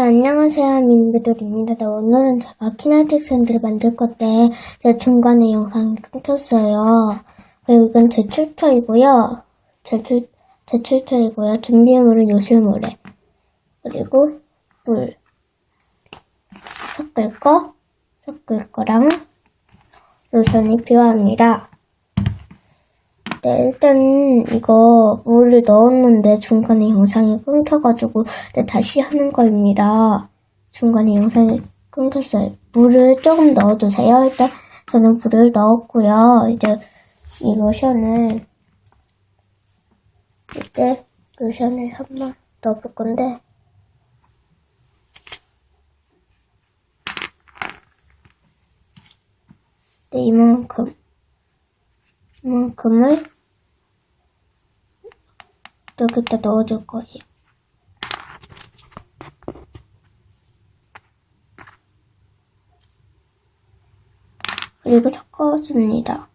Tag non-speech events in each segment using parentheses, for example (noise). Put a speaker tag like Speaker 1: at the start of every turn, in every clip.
Speaker 1: 네, 안녕하세요. 민비돌입니다. 네, 오늘은 제가 키네틱 샌드를 만들 건데, 제 중간에 영상이 끊겼어요. 그리고 이건 제 출처이고요. 제 출, 제 출처이고요. 준비물은 요실모래. 그리고 물. 섞을 거, 섞을 거랑 로션이 필요합니다. 네, 일단 이거 물을 넣었는데 중간에 영상이 끊겨가지고 네, 다시 하는 거입니다. 중간에 영상이 끊겼어요. 물을 조금 넣어주세요. 일단 저는 물을 넣었고요. 이제 이 로션을 이제 로션을 한번 넣어볼 건데 네, 이만큼 이만큼을 여기다 넣어줄 거예요. 그리고 섞어줍니다.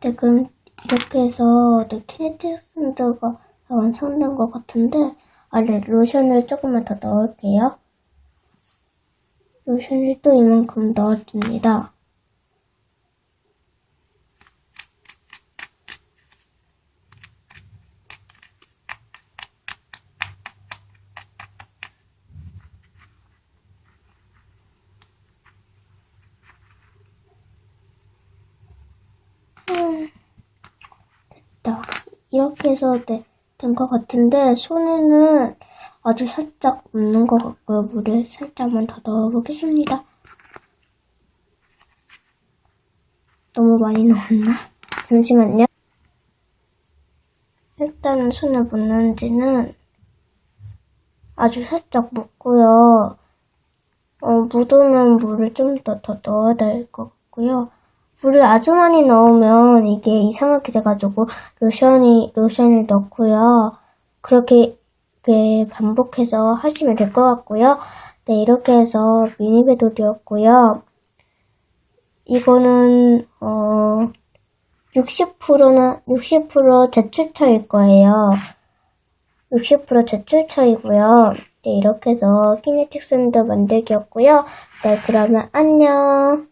Speaker 1: 네, 그럼 이렇게 해서 네, 키네틱 샌드가 완성된 것 같은데 아래 로션을 조금만 더 넣을게요. 로션을 또 이만큼 넣어줍니다. 됐다. 이렇게 해서 네, 된것 같은데 손에는 아주 살짝 묻는 것 같고요. 물을 살짝만 더 넣어보겠습니다. 너무 많이 넣었나? (laughs) 잠시만요. 일단은 손에 묻는지는 아주 살짝 묻고요. 어, 묻으면 물을 좀 더 더 넣어야 될 것 같고요. 물을 아주 많이 넣으면 이게 이상하게 돼가지고 로션이 로션을 넣고요. 그렇게 반복해서 하시면 될 것 같고요. 네 이렇게 해서 미니 배돌이었고요. 이거는 어 60%는 60% 제출처일 거예요. 60% 제출처이고요. 네 이렇게 해서 키네틱 샌드 만들기였고요. 네 그러면 안녕.